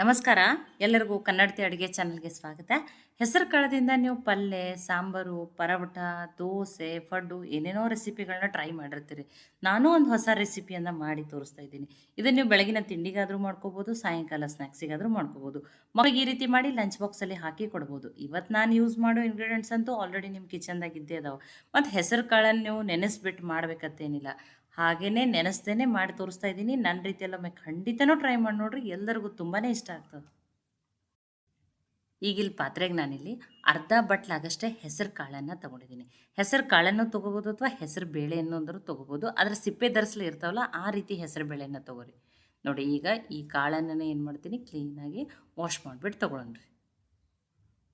ನಮಸ್ಕಾರ. ಎಲ್ಲರಿಗೂ ಕನ್ನಡತಿ ಅಡುಗೆ ಚಾನಲ್ಗೆ ಸ್ವಾಗತ. ಹೆಸರು ಕಾಳದಿಂದ ನೀವು ಪಲ್ಯ ಸಾಂಬಾರು, ಪರೋಟ, ದೋಸೆ, ಫಡ್ಡು ಏನೇನೋ ರೆಸಿಪಿಗಳನ್ನ ಟ್ರೈ ಮಾಡಿರ್ತೀರಿ. ನಾನು ಒಂದು ಹೊಸ ರೆಸಿಪಿಯನ್ನು ಮಾಡಿ ತೋರಿಸ್ತಾ ಇದ್ದೀನಿ. ಇದನ್ನು ನೀವು ಬೆಳಗಿನ ತಿಂಡಿಗಾದರೂ ಮಾಡ್ಕೋಬೋದು, ಸಾಯಂಕಾಲ ಸ್ನ್ಯಾಕ್ಸಿಗಾದರೂ ಮಾಡ್ಕೋಬೋದು. ಮಗಳಿಗೆ ಈ ರೀತಿ ಮಾಡಿ ಲಂಚ್ ಬಾಕ್ಸಲ್ಲಿ ಹಾಕಿ ಕೊಡ್ಬೋದು. ಇವತ್ತು ನಾನು ಯೂಸ್ ಮಾಡೋ ಇಂಗ್ರೀಡಿಯೆಂಟ್ಸ್ ಅಂತೂ ಆಲ್ರೆಡಿ ನಿಮ್ಮ ಕಿಚನ್ದಾಗ ಇದ್ದೇ ಅದಾವೆ. ಮತ್ತು ಹೆಸರು ಕಾಳನ್ನು ನೀವು ನೆನೆಸ್ಬಿಟ್ಟು ಮಾಡ್ಬೇಕಂತೇನಿಲ್ಲ. ಹಾಗೇನೆ ನೆನೆಸ್ದೇ ಮಾಡಿ ತೋರಿಸ್ತಾ ಇದ್ದೀನಿ. ನನ್ನ ರೀತಿಯಲ್ಲೊಮ್ಮೆ ಖಂಡಿತನೂ ಟ್ರೈ ಮಾಡಿ ನೋಡ್ರಿ. ಎಲ್ಲರಿಗೂ ತುಂಬಾ ಇಷ್ಟ ಆಗ್ತದೆ. ಈಗ ಇಲ್ಲಿ ಪಾತ್ರೆಗೆ ನಾನಿಲ್ಲಿ ಅರ್ಧ ಬಟ್ಲಾಗಷ್ಟೇ ಹೆಸರು ಕಾಳನ್ನು ತೊಗೊಂಡಿದ್ದೀನಿ. ಹೆಸರು ಕಾಳನ್ನು ತೊಗೋಬೋದು ಅಥವಾ ಹೆಸರು ಬೇಳೆಯನ್ನು ಅಂದರೂ ತೊಗೋಬೋದು. ಅದರ ಸಿಪ್ಪೆ ಧರಿಸಲು ಇರ್ತಾವಲ್ಲ, ಆ ರೀತಿ ಹೆಸರು ಬೇಳೆಯನ್ನು ತೊಗೋರಿ. ನೋಡಿ, ಈಗ ಈ ಕಾಳನ್ನು ಏನು ಮಾಡ್ತೀನಿ ಕ್ಲೀನಾಗಿ ವಾಶ್ ಮಾಡಿಬಿಟ್ಟು ತೊಗೊಳನ್ರಿ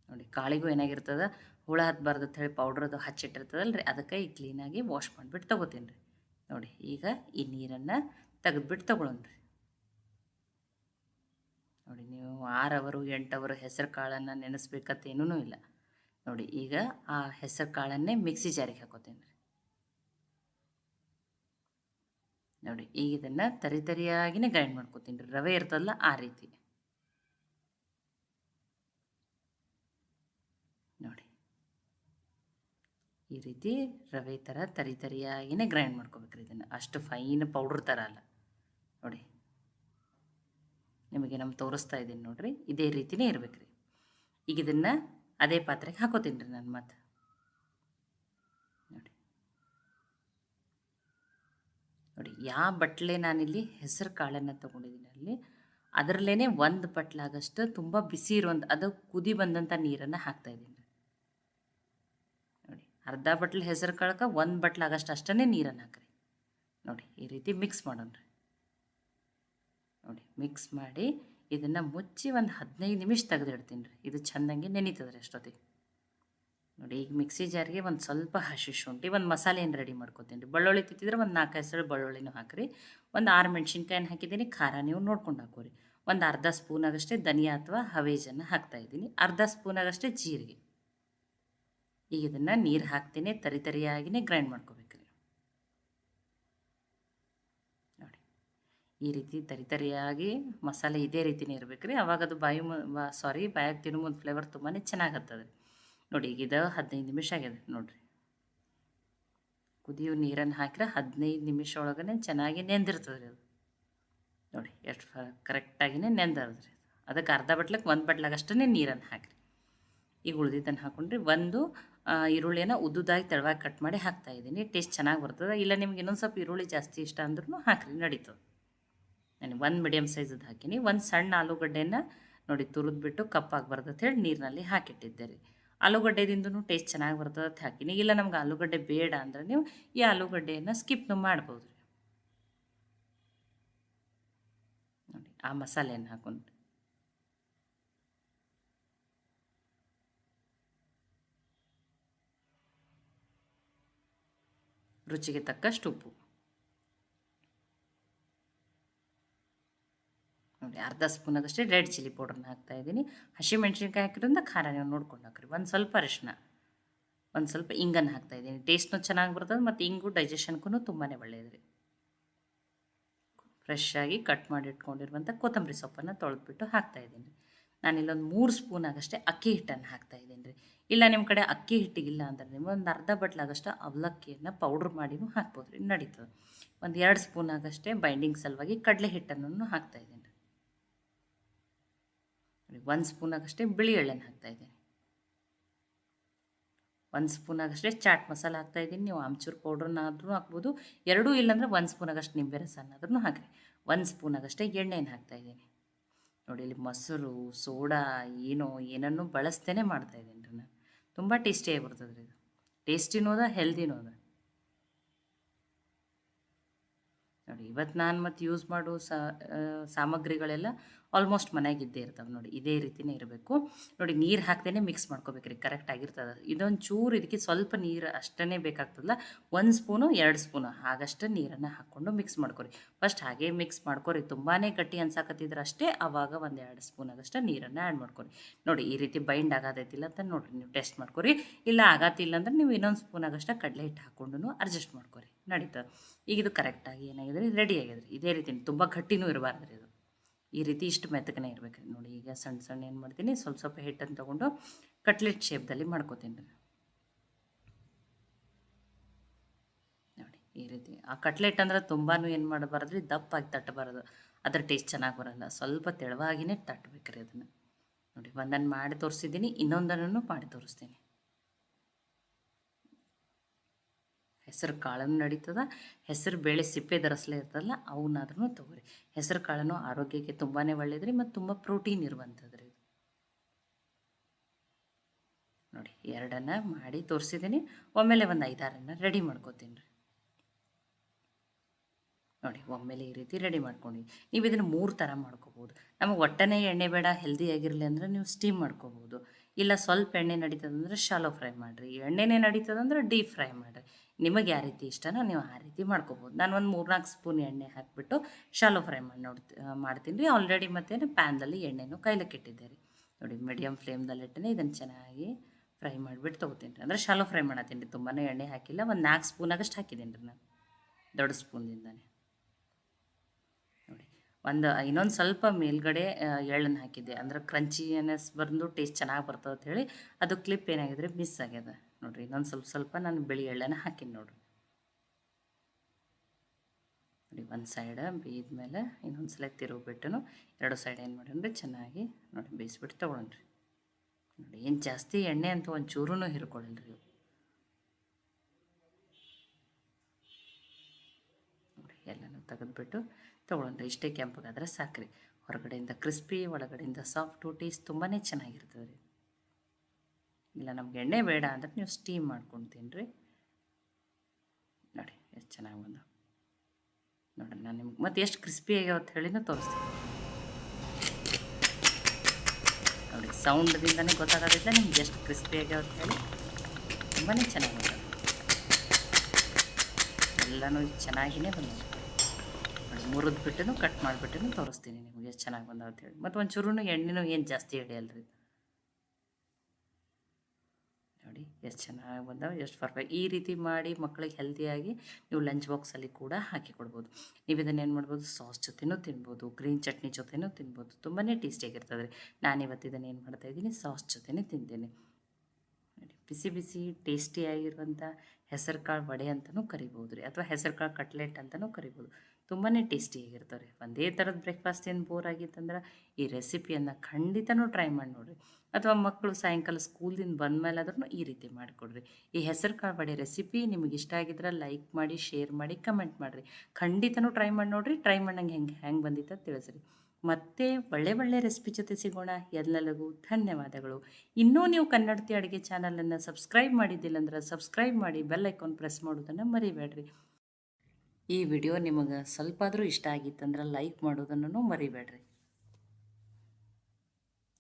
ನೋಡಿ, ಕಾಳಿಗೂ ಏನಾಗಿರ್ತದೆ? ಹುಳ ಹತ್ತಬಾರ್ದು ಅಂತ ಹೇಳಿ ಪೌಡ್ರದು ಹಚ್ಚಿಟ್ಟಿರ್ತದಲ್ಲ ರೀ ಅದಕ್ಕೆ ಈ ಕ್ಲೀನಾಗಿ ವಾಶ್ ಮಾಡಿಬಿಟ್ಟು ತೊಗೋತೀನಿ ರೀ. ನೋಡಿ, ಈಗ ಈ ನೀರನ್ನು ತೆಗೆದ್ಬಿಟ್ಟು ರೀ ನೋಡಿ, ನೀವು ಆರು ಅವರು ಎಂಟು ಅವರು ಹೆಸರು ಕಾಳನ್ನು ನೆನೆಸ್ಬೇಕತ್ತೇನೂ ಇಲ್ಲ. ನೋಡಿ, ಈಗ ಆ ಹೆಸರು ಕಾಳನ್ನೇ ಮಿಕ್ಸಿ ಜಾರಿಗೆ ಹಾಕೋತೀನಿ ರೀ ನೋಡಿ, ಈಗ ಇದನ್ನು ತರಿ ತರಿಯಾಗಿನೇ ಗ್ರೈಂಡ್ ಮಾಡ್ಕೋತೀನಿ. ರೀ ರವೆ ಇರ್ತದಲ್ಲ, ಆ ರೀತಿ ನೋಡಿ ಈ ರೀತಿ ರವೆ ಥರ ತರಿ ತರಿಯಾಗಿನೇ ಗ್ರೈಂಡ್ ಮಾಡ್ಕೋಬೇಕ್ರಿ ಇದನ್ನು. ಅಷ್ಟು ಫೈನ್ ಪೌಡ್ರ್ ಥರ ಅಲ್ಲ. ನೋಡಿ. ನಿಮಗೆ ನಮ್ಮ ತೋರಿಸ್ತಾ ಇದ್ದೀನಿ ನೋಡಿರಿ. ಇದೇ ರೀತಿನೇ ಇರಬೇಕ್ರಿ. ಈಗ ಇದನ್ನು ಅದೇ ಪಾತ್ರೆಗೆ ಹಾಕೋತೀನಿ ರೀ ನಾನು ಮತ್ತು. ನೋಡಿ. ನೋಡಿ, ಯಾವ ಬಟ್ಲೆ ನಾನಿಲ್ಲಿ ಹೆಸರು ಕಾಳನ್ನು ತೊಗೊಂಡಿದ್ದೀನಿ ಅಲ್ಲಿ ಅದರಲ್ಲೇ ಒಂದು ಬಟ್ಲಾಗಷ್ಟು ತುಂಬ ಬಿಸಿ ಇರುವಂಥ ಅದು ಕುದಿ ಬಂದಂಥ ನೀರನ್ನು ಹಾಕ್ತಾಯಿದ್ದೀನಿ ಅರ್ಧ ಬಟ್ಲು ಹೆಸರು ಕಾಳಕ್ಕೆ ಒಂದು ಬಟ್ಲಾಗಷ್ಟು ಅಷ್ಟೇ ನೀರನ್ನು ಹಾಕ್ರಿ. ನೋಡಿ, ಈ ರೀತಿ ಮಿಕ್ಸ್ ಮಾಡೋಣ ನೋಡಿ ಮಿಕ್ಸ್ ಮಾಡಿ ಇದನ್ನು ಮುಚ್ಚಿ ಒಂದು ಹದಿನೈದು ನಿಮಿಷ ತೆಗೆದಿಡ್ತೀನಿ ರೀ ಇದು ಚೆಂದಂಗೆ ರೀ ಅಷ್ಟೊತ್ತಿಗೆ. ನೋಡಿ, ಈಗ ಮಿಕ್ಸಿ ಜಾರಿಗೆ ಒಂದು ಸ್ವಲ್ಪ ಹಸಿ ಶುಂಠಿ, ಒಂದು ಮಸಾಲೆಯನ್ನು ರೆಡಿ ಮಾಡ್ಕೊತೀನಿ ರೀ ಬೆಳ್ಳುಳ್ಳಿ ತಿತ್ತಿದ್ರೆ ಒಂದು ನಾಲ್ಕು ಹೆಸರು ಬೆಳ್ಳುಳ್ಳಿನೂ ಹಾಕಿರಿ. ಒಂದು ಆರು ಮೆಣಸಿನ್ಕಾಯಿನ ಹಾಕಿದ್ದೀನಿ, ಖಾರ ನೀವು ನೋಡ್ಕೊಂಡು ಹಾಕೋರಿ. ಒಂದು ಅರ್ಧ ಸ್ಪೂನಾಗಷ್ಟೇ ಧನಿಯಾ ಅಥವಾ ಹವೇಜನ್ನು ಹಾಕ್ತಾಯಿದ್ದೀನಿ ಅರ್ಧ ಸ್ಪೂನಾಗಷ್ಟೇ ಜೀರಿಗೆ. ಈಗ ಇದನ್ನು ನೀರು ಹಾಕ್ತೀನಿ, ತರಿ ತರಿಯಾಗಿನೇ ಗ್ರೈಂಡ್ ಮಾಡ್ಕೋಬೇಕ್ರಿ ನೋಡಿ, ಈ ರೀತಿ ತರಿ ತರಿಯಾಗಿ ಮಸಾಲೆ ಇದೇ ರೀತಿನೇ ಇರಬೇಕು ರೀ ಅವಾಗ ಅದು ಬಾಯಿ ಸಾರಿ ಬಾಯಾಗಿ ತಿನ್ನೋ ಮುಂದೆ ಫ್ಲೇವರ್ ತುಂಬಾ ಚೆನ್ನಾಗತ್ತದ. ನೋಡಿ, ಈಗ ಇದು ಹದಿನೈದು ನಿಮಿಷ ಆಗ್ಯದ ನೋಡಿರಿ. ಕುದಿಯೋ ನೀರನ್ನು ಹಾಕಿದ್ರೆ ಹದಿನೈದು ನಿಮಿಷ ಒಳಗನೆ ಚೆನ್ನಾಗಿ ನೆಂದಿರ್ತದೆ ರೀ ಅದು. ನೋಡಿ, ಎಷ್ಟು ಕರೆಕ್ಟಾಗಿನೇ ನೆಂದದ ರೀ ಅದಕ್ಕೆ ಅರ್ಧ ಬಟ್ಲಕ್ಕೆ ಒಂದು ಬಟ್ಲಾಗಷ್ಟೇ ನೀರನ್ನು ಹಾಕಿರಿ. ಈಗ ಉಳಿದಿದ್ದನ್ನು ಹಾಕೊಂಡ್ರಿ, ಒಂದು ಈರುಳ್ಳಿನ ಉದ್ದುದಾಗಿ ತೆಳುವಾಗಿ ಕಟ್ ಮಾಡಿ ಹಾಕ್ತಾ ಇದ್ದೀನಿ. ಟೇಸ್ಟ್ ಚೆನ್ನಾಗಿ ಬರ್ತದೆ. ಇಲ್ಲ, ನಿಮ್ಗೆ ಇನ್ನೊಂದು ಸ್ವಲ್ಪ ಈರುಳ್ಳಿ ಜಾಸ್ತಿ ಇಷ್ಟ ಅಂದ್ರೂ ಹಾಕಿರಿ, ನಡೀತದೆ. ನಾನು ಒಂದು ಮೀಡಿಯಮ್ ಸೈಜದ್ದು ಹಾಕೀನಿ. ಒಂದು ಸಣ್ಣ ಆಲೂಗಡ್ಡೆನ ನೋಡಿ ತುರಿದ್ಬಿಟ್ಟು ಕಪ್ಪಾಗಿ ಹೇಳಿ ನೀರಿನಲ್ಲಿ ಹಾಕಿಟ್ಟಿದ್ದೆ ರೀ ಆಲೂಗಡ್ಡೆದಿಂದನೂ ಟೇಸ್ಟ್ ಚೆನ್ನಾಗಿ ಬರ್ತದೆ ಅಂತ ಹಾಕಿನಿ. ಇಲ್ಲ, ನಮ್ಗೆ ಆಲೂಗಡ್ಡೆ ಬೇಡ ಅಂದರೆ ನೀವು ಈ ಆಲೂಗಡ್ಡೆಯನ್ನು ಸ್ಕಿಪ್ನು ಮಾಡ್ಬೋದು ರೀ ನೋಡಿ, ಆ ಮಸಾಲೆಯನ್ನು ಹಾಕೊಂಡು ರುಚಿಗೆ ತಕ್ಕಷ್ಟು ಉಪ್ಪು. ನೋಡಿ, ಅರ್ಧ ಸ್ಪೂನಾಗಷ್ಟೇ ರೆಡ್ ಚಿಲ್ಲಿ ಪೌಡರ್ನ ಹಾಕ್ತಾ ಇದ್ದೀನಿ. ಹಸಿಮೆಣಸಿನ್ಕಾಯಿ ಹಾಕಿದ್ರಿಂದ ಖಾರ ನೀವು ನೋಡ್ಕೊಂಡು ಹಾಕ್ರಿ. ಒಂದು ಸ್ವಲ್ಪ ಅರಿಶಿನ ಒಂದು ಸ್ವಲ್ಪ ಇಂಗನ್ನು ಹಾಕ್ತಾಯಿದ್ದೀನಿ ಟೇಸ್ಟ್ನೂ ಚೆನ್ನಾಗಿ ಬರ್ತದೆ ಮತ್ತು ಇಂಗು ಡೈಜೆಷನ್ಗೂ ತುಂಬಾ ಒಳ್ಳೆಯದು ಫ್ರೆಶ್ ಆಗಿ ಕಟ್ ಮಾಡಿ ಇಟ್ಕೊಂಡಿರುವಂಥ ಕೊತ್ತಂಬರಿ ಸೊಪ್ಪನ್ನು ತೊಳೆದ್ಬಿಟ್ಟು ಹಾಕ್ತಾಯಿದ್ದೀನಿ ನಾನು ಇಲ್ಲೊಂದು ಮೂರು ಸ್ಪೂನಾಗಷ್ಟೇ ಅಕ್ಕಿ ಹಿಟ್ಟನ್ನು ಹಾಕ್ತಾ ಇದ್ದೀನಿ ರೀ. ಇಲ್ಲ, ನಿಮ್ಮ ಕಡೆ ಅಕ್ಕಿ ಹಿಟ್ಟಿಗಿಲ್ಲ ಅಂದ್ರೆ ನೀವು ಒಂದು ಅರ್ಧ ಬಟ್ಲಾಗಷ್ಟು ಅವಲಕ್ಕಿಯನ್ನು ಪೌಡ್ರ್ ಮಾಡಿನೂ ಹಾಕ್ಬೋದು ರೀ, ನಡೀತದೆ. ಒಂದು ಎರಡು ಸ್ಪೂನಾಗಷ್ಟೇ ಬೈಂಡಿಂಗ್ ಸಲುವಾಗಿ ಕಡಲೆ ಹಿಟ್ಟನ್ನು ಹಾಕ್ತಾ ಇದ್ದೀನಿ ರೀ. ಒಂದು ಸ್ಪೂನಾಗಷ್ಟೇ ಬಿಳಿ ಎಳ್ಳೆನ ಹಾಕ್ತಾ ಇದ್ದೀನಿ. ಒಂದು ಸ್ಪೂನಾಗಷ್ಟೇ ಚಾಟ್ ಮಸಾಲ ಹಾಕ್ತಾಯಿದ್ದೀನಿ ನೀವು ಆಮ್ಚೂರು ಪೌಡ್ರನ್ನಾದ್ರೂ ಹಾಕ್ಬೋದು. ಎರಡೂ ಇಲ್ಲಾಂದ್ರೆ ಒಂದು ಸ್ಪೂನಾಗಷ್ಟು ನಿಂಬೆ ರಸನ್ನಾದ್ರೂ ಹಾಕಿರಿ. ಒಂದು ಸ್ಪೂನಾಗಷ್ಟೇ ಎಣ್ಣೆನ ಹಾಕ್ತಾಯಿದ್ದೀನಿ ನೋಡಿ ಇಲ್ಲಿ ಮೊಸರು, ಸೋಡಾ, ಏನೋ ಏನನ್ನು ಬಳಸ್ತೇನೆ ಮಾಡ್ತಾಯಿದ್ದೀನಿ ರೀ ನಾನು ತುಂಬ ಟೇಸ್ಟಿಯಾಗಿ ಬರ್ತದೆ ರೀ ಇದು. ಟೇಸ್ಟಿನೂ ಅದ ಹೆಲ್ದಿನೂ ಅದ. ನೋಡಿ ಇವತ್ತು ನಾನು ಮತ್ತು ಯೂಸ್ ಮಾಡೋ ಸಾಮಗ್ರಿಗಳೆಲ್ಲ ಆಲ್ಮೋಸ್ಟ್ ಮನೆಗೆ ಇದ್ದೇ ಇರ್ತವೆ ನೋಡಿ, ಇದೇ ರೀತಿನೇ ಇರಬೇಕು. ನೋಡಿ, ನೀರು ಹಾಕ್ದೇ ಮಿಕ್ಸ್ ಮಾಡ್ಕೋಬೇಕು ರೀ ಕರೆಕ್ಟ್ ಆಗಿರ್ತದೆ. ಇದೊಂದು ಚೂರು ಇದಕ್ಕೆ ಸ್ವಲ್ಪ ನೀರು ಅಷ್ಟೇ ಬೇಕಾಗ್ತದಲ್ಲ, ಒಂದು ಸ್ಪೂನು, ಎರಡು ಸ್ಪೂನು, ಹಾಗಷ್ಟು ನೀರನ್ನು ಹಾಕ್ಕೊಂಡು ಮಿಕ್ಸ್ ಮಾಡ್ಕೊರಿ. ಫಸ್ಟ್ ಹಾಗೆ ಮಿಕ್ಸ್ ಮಾಡ್ಕೊರಿ ತುಂಬಾ ಗಟ್ಟಿ ಅನ್ಸಾಕತ್ತಿದ್ರೆ ಅಷ್ಟೇ ಆವಾಗ ಒಂದು ಎರಡು ಸ್ಪೂನ್ ಆಗಷ್ಟು ನೀರನ್ನು ಆ್ಯಡ್ ಮಾಡ್ಕೊರಿ. ನೋಡಿ, ಈ ರೀತಿ ಬೈಂಡ್ ಆಗೋದೈತಿಲ್ಲ ಅಂತ ನೋಡಿರಿ, ನೀವು ಟೆಸ್ಟ್ ಮಾಡ್ಕೊರಿ. ಇಲ್ಲ ಆಗತ್ತಿಲ್ಲ ಅಂದ್ರೆ ನೀವು ಇನ್ನೊಂದು ಸ್ಪೂನ್ ಆಗಷ್ಟು ಕಡಲೆ ಹಿಟ್ಟು ಹಾಕ್ಕೊಂಡು ಅಡ್ಜಸ್ಟ್ ಮಾಡ್ಕೊರಿ. ನಡೀತದೆ. ಈಗ ಇದು ಕರೆಕ್ಟಾಗಿ ಏನಾಗಿದೆ ರೆಡಿ ಆಗಿದೆ ಇದೇ ರೀತಿ ತುಂಬ ಗಟ್ಟಿನೂ ಇರಬಾರ್ದು ಇದು. ಈ ರೀತಿ ಇಷ್ಟು ಮೆತ್ತಗನೆ ಇರಬೇಕು. ನೋಡಿ, ಈಗ ಸಣ್ಣ ಸಣ್ಣ ಏನು ಮಾಡ್ತೀನಿ, ಸ್ವಲ್ಪ ಸ್ವಲ್ಪ ಹಿಟ್ಟನ್ನು ತೊಗೊಂಡು ಕಟ್ಲೆಟ್ ಶೇಪ್ದಲ್ಲಿ ಮಾಡ್ಕೋತೀನಿ ರೀ. ನೋಡಿ, ಈ ರೀತಿ. ಆ ಕಟ್ಲೆಟ್ ಅಂದ್ರೆ ತುಂಬಾ ಏನು ಮಾಡಬಾರ್ದು ದಪ್ಪಾಗಿ ತಟ್ಟಬಾರದು. ಅದ್ರ ಟೇಸ್ಟ್ ಚೆನ್ನಾಗಿ ಬರಲ್ಲ. ಸ್ವಲ್ಪ ತೆಳುವಾಗಿನೇ ತಟ್ಟಬೇಕು ರೀ ಅದನ್ನು. ನೋಡಿ ಒಂದನ್ನು ಮಾಡಿ ತೋರಿಸಿದ್ದೀನಿ, ಇನ್ನೊಂದನ್ನು ಮಾಡಿ ತೋರಿಸ್ತೀನಿ. ಹೆಸರು ಕಾಳನ್ನು ನಡೀತದ, ಹೆಸರು ಬೇಳೆ ಸಿಪ್ಪೆ ದರಸಲೇ ಇರ್ತದಲ್ಲ ಅವನ್ನಾದ್ರೂ ತೊಗೊರಿ. ಹೆಸರು ಕಾಳನ್ನು ಆರೋಗ್ಯಕ್ಕೆ ತುಂಬಾ ಒಳ್ಳೆಯದ್ರಿ ಮತ್ತು ತುಂಬ ಪ್ರೋಟೀನ್ ಇರುವಂಥದ್ರಿ ನೋಡಿ, ಎರಡನ್ನು ಮಾಡಿ ತೋರಿಸಿದ್ದೀನಿ ಒಮ್ಮೆಲೆ ಒಂದು ಐದಾರನ್ನು ರೆಡಿ ಮಾಡ್ಕೋತೀನಿ ರೀ. ನೋಡಿ, ಒಮ್ಮೆಲೆ ಈ ರೀತಿ ರೆಡಿ ಮಾಡ್ಕೊಂಡು ನೀವು ಇದನ್ನು ಮೂರು ಥರ ಮಾಡ್ಕೋಬೋದು. ನಮಗೆ ಒಟ್ಟನೇ ಎಣ್ಣೆ ಬೇಡ ಹೆಲ್ದಿ ಆಗಿರಲಿ ಅಂದರೆ ನೀವು ಸ್ಟೀಮ್ ಮಾಡ್ಕೋಬೋದು. ಇಲ್ಲ ಸ್ವಲ್ಪ ಎಣ್ಣೆ ನಡೀತದಂದ್ರೆ ಶಾಲೋ ಫ್ರೈ ಮಾಡಿರಿ, ಎಣ್ಣೆನೇ ನಡೀತದಂದ್ರೆ ಡೀಪ್ ಫ್ರೈ ಮಾಡಿರಿ. ನಿಮಗೆ ಯಾವ ರೀತಿ ಇಷ್ಟನೋ ನೀವು ಆ ರೀತಿ ಮಾಡ್ಕೋಬೋದು. ನಾನು ಒಂದು ಮೂರ್ನಾಲ್ಕು ಸ್ಪೂನ್ ಎಣ್ಣೆ ಹಾಕಿಬಿಟ್ಟು ಶಾಲೋ ಫ್ರೈ ಮಾಡಿ ನೋಡ್ತಿ ಮಾಡ್ತೀನಿ ರೀ. ಆಲ್ರೆಡಿ ಮತ್ತೇನು ಪ್ಯಾನ್ದಲ್ಲಿ ಎಣ್ಣೆನೂ ಕೈಲಕ್ಕೆ ಇಟ್ಟಿದ್ದೆ ರೀ. ನೋಡಿ ಮೀಡಿಯಮ್ ಫ್ಲೇಮ್ದಲ್ಲಿ ಇಟ್ಟನೆ ಇದನ್ನು ಚೆನ್ನಾಗಿ ಫ್ರೈ ಮಾಡಿಬಿಟ್ಟು ತೊಗೋತೀನಿ ರೀ. ಅಂದರೆ ಶಾಲೋ ಫ್ರೈ ಮಾಡತ್ತೀನಿ ರೀ. ತುಂಬಾ ಎಣ್ಣೆ ಹಾಕಿಲ್ಲ, ಒಂದು ನಾಲ್ಕು ಸ್ಪೂನಾಗಷ್ಟು ಹಾಕಿದ್ದೀನಿ ರೀ ನಾನು. ದೊಡ್ಡ ಸ್ಪೂನಿಂದನೇ ಒಂದು ಇನ್ನೊಂದು ಸ್ವಲ್ಪ ಮೇಲ್ಗಡೆ ಎಳ್ಳನ್ನು ಹಾಕಿದ್ದೆ. ಅಂದ್ರೆ ಕ್ರಂಚಿನೆಸ್ ಬಂದು ಟೇಸ್ಟ್ ಚೆನ್ನಾಗಿ ಬರ್ತದೆ ಅಂತ ಹೇಳಿ ಅದು ಕ್ಲಿಪ್ ಏನಾಗಿದ್ರೆ ಮಿಸ್ ಆಗ್ಯದ. ನೋಡಿರಿ, ಇನ್ನೊಂದು ಸ್ವಲ್ಪ ಸ್ವಲ್ಪ ನಾನು ಬಿಳಿ ಎಳ್ಳನ್ನು ಹಾಕಿನಿ ನೋಡಿರಿ. ನೋಡಿ, ಒಂದು ಸೈಡ ಬೇಯ್ದ್ಮೇಲೆ ಇನ್ನೊಂದು ಸಲ ತಿರುಗಿಬಿಟ್ಟು ಎರಡು ಸೈಡ್ ಏನು ಮಾಡೀನಿ ಚೆನ್ನಾಗಿ ನೋಡಿ ಬೇಯಿಸ್ಬಿಟ್ಟು ತೊಗೊಳ್ರಿ ನೋಡಿ, ಏನು ಜಾಸ್ತಿ ಎಣ್ಣೆ ಅಂತ ಒಂದು ಚೂರೂ ಹಿರ್ಕೊಳ್ಳಿಲ್ಲ ರೀ ನೋಡಿ, ಎಲ್ಲನೂ ತೆಗೆದ್ಬಿಟ್ಟು ತೊಗೊಳ್ರಿ ಇಷ್ಟೇ ಕೆಂಪಗಾದ್ರೆ ಸಾಕ್ರಿ. ಹೊರಗಡೆಯಿಂದ ಕ್ರಿಸ್ಪಿ, ಒಳಗಡೆಯಿಂದ ಸಾಫ್ಟು ಟೇಸ್ಟ್ ತುಂಬಾ ಚೆನ್ನಾಗಿರ್ತದೆ ರೀ. ಇಲ್ಲ, ನಮ್ಗೆ ಎಣ್ಣೆ ಬೇಡ ಅಂದ್ರೆ ನೀವು ಸ್ಟೀಮ್ ಮಾಡ್ಕೊಂಡು ತಿನ್ನಿರಿ ನೋಡಿ, ಎಷ್ಟು ಚೆನ್ನಾಗಿ ಬಂದು. ನೋಡಿ ನಾನು ನಿಮ್ಗೆ ಮತ್ತೆ ಎಷ್ಟು ಕ್ರಿಸ್ಪಿ ಆಗ್ಯಾವ ಅಂತ ಹೇಳಿನೂ ತೋರಿಸ್ತೀನಿ. ನೋಡಿ, ಸೌಂಡ್ದಿಂದನೇ ಗೊತ್ತಾಗೋದಿಲ್ಲ ನಿಮ್ಗೆ ಎಷ್ಟು ಕ್ರಿಸ್ಪಿ ಆಗ್ಯಾವ ಅಂತ ಹೇಳಿ. ತುಂಬಾ ಚೆನ್ನಾಗಿ ಬಂದ. ಎಲ್ಲನೂ ಚೆನ್ನಾಗಿಯೇ ಬಂದಿದೆ ನೋಡಿ ಮುರಿದು ಬಿಟ್ಟು ಕಟ್ ಮಾಡಿಬಿಟ್ಟು ತೋರಿಸ್ತೀನಿ ನಿಮಗೆ ಎಷ್ಟು ಚೆನ್ನಾಗಿ ಬಂದಾವ ಅಂತೇಳಿ ಮತ್ತು ಒಂಚೂರು ಎಣ್ಣೆನೂ ಏನು ಜಾಸ್ತಿ ಹಿಡಿಯಲ್ರಿ? ನೋಡಿ, ಎಷ್ಟು ಚೆನ್ನಾಗಿ ಬಂದಾವೆ, ಎಷ್ಟು ಪರ್ಫೆಕ್ಟ್ ಈ ರೀತಿ ಮಾಡಿ ಮಕ್ಕಳಿಗೆ ಹೆಲ್ದಿಯಾಗಿ ನೀವು ಲಂಚ್ ಬಾಕ್ಸಲ್ಲಿ ಕೂಡ ಹಾಕಿ ಕೊಡ್ಬೋದು. ನೀವು ಇದನ್ನು ಏನು ಮಾಡ್ಬೋದು ಸಾಸ್ ಜೊತೆನೂ ತಿನ್ಬೋದು ಗ್ರೀನ್ ಚಟ್ನಿ ಜೊತೆನೂ ತಿನ್ಬೋದು. ತುಂಬಾ ಟೇಸ್ಟಿಯಾಗಿರ್ತದೆ ರೀ ನಾನು ಇವತ್ತು ಇದನ್ನು ಏನು ಮಾಡ್ತಾ ಇದ್ದೀನಿ ಸಾಸ್ ಜೊತೆನೇ ತಿಂತೀನಿ. ಬಿಸಿ ಬಿಸಿ ಟೇಸ್ಟಿಯಾಗಿರುವಂಥ ಹೆಸರು ಕಾಳು ವಡೆ ಅಂತಲೂ ಕರಿಬೋದು ರೀ ಅಥವಾ ಹೆಸರು ಕಾಳು ಕಟ್ಲೆಟ್ ಅಂತಲೂ ಕರಿಬೋದು. ತುಂಬಾ ಟೇಸ್ಟಿಯಾಗಿರ್ತವೆ ರೀ ಒಂದೇ ಥರದ ಬ್ರೇಕ್ಫಾಸ್ಟ್ ಏನು ಬೋರ್ ಆಗಿತ್ತಂದ್ರೆ ಈ ರೆಸಿಪಿಯನ್ನು ಖಂಡಿತನೂ ಟ್ರೈ ಮಾಡಿ ನೋಡಿರಿ. ಅಥವಾ ಮಕ್ಕಳು ಸಾಯಂಕಾಲ ಸ್ಕೂಲ್ದಿಂದ ಬಂದಮೇಲೆ ಆದ್ರೂ ಈ ರೀತಿ ಮಾಡಿಕೊಡ್ರಿ. ಈ ಹೆಸರು ಕಾಳು ರೆಸಿಪಿ ನಿಮಗೆ ಇಷ್ಟ ಆಗಿದ್ರೆ ಲೈಕ್ ಮಾಡಿ ಶೇರ್ ಮಾಡಿ ಕಮೆಂಟ್ ಮಾಡಿರಿ. ಖಂಡಿತನೂ ಟ್ರೈ ಮಾಡಿ ನೋಡಿರಿ ಟ್ರೈ ಮಾಡಂಗೆ ಹೆಂಗೆ ಹೆಂಗೆ ಬಂದಿತ್ತು ತಿಳಿಸ್ರಿ. ಮತ್ತೆ ಒಳ್ಳೆ ಒಳ್ಳೆ ರೆಸಿಪಿ ಜೊತೆ ಸಿಗೋಣ. ಎಲ್ಲರಿಗೂ ಧನ್ಯವಾದಗಳು. ಇನ್ನೂ ನೀವು ಕನ್ನಡತಿ ಅಡುಗೆ ಚಾನಲನ್ನು ಸಬ್ಸ್ಕ್ರೈಬ್ ಮಾಡಿದ್ದಿಲ್ಲ ಅಂದ್ರೆ ಸಬ್ಸ್ಕ್ರೈಬ್ ಮಾಡಿ ಬೆಲ್ ಐಕಾನ್ ಪ್ರೆಸ್ ಮಾಡೋದನ್ನು ಮರಿಬೇಡ್ರಿ. ಈ ವಿಡಿಯೋ ನಿಮಗೆ ಸ್ವಲ್ಪ ಆದರೂ ಇಷ್ಟ ಆಗಿತ್ತಂದ್ರೆ ಲೈಕ್ ಮಾಡೋದನ್ನು ಮರಿಬೇಡ್ರಿ.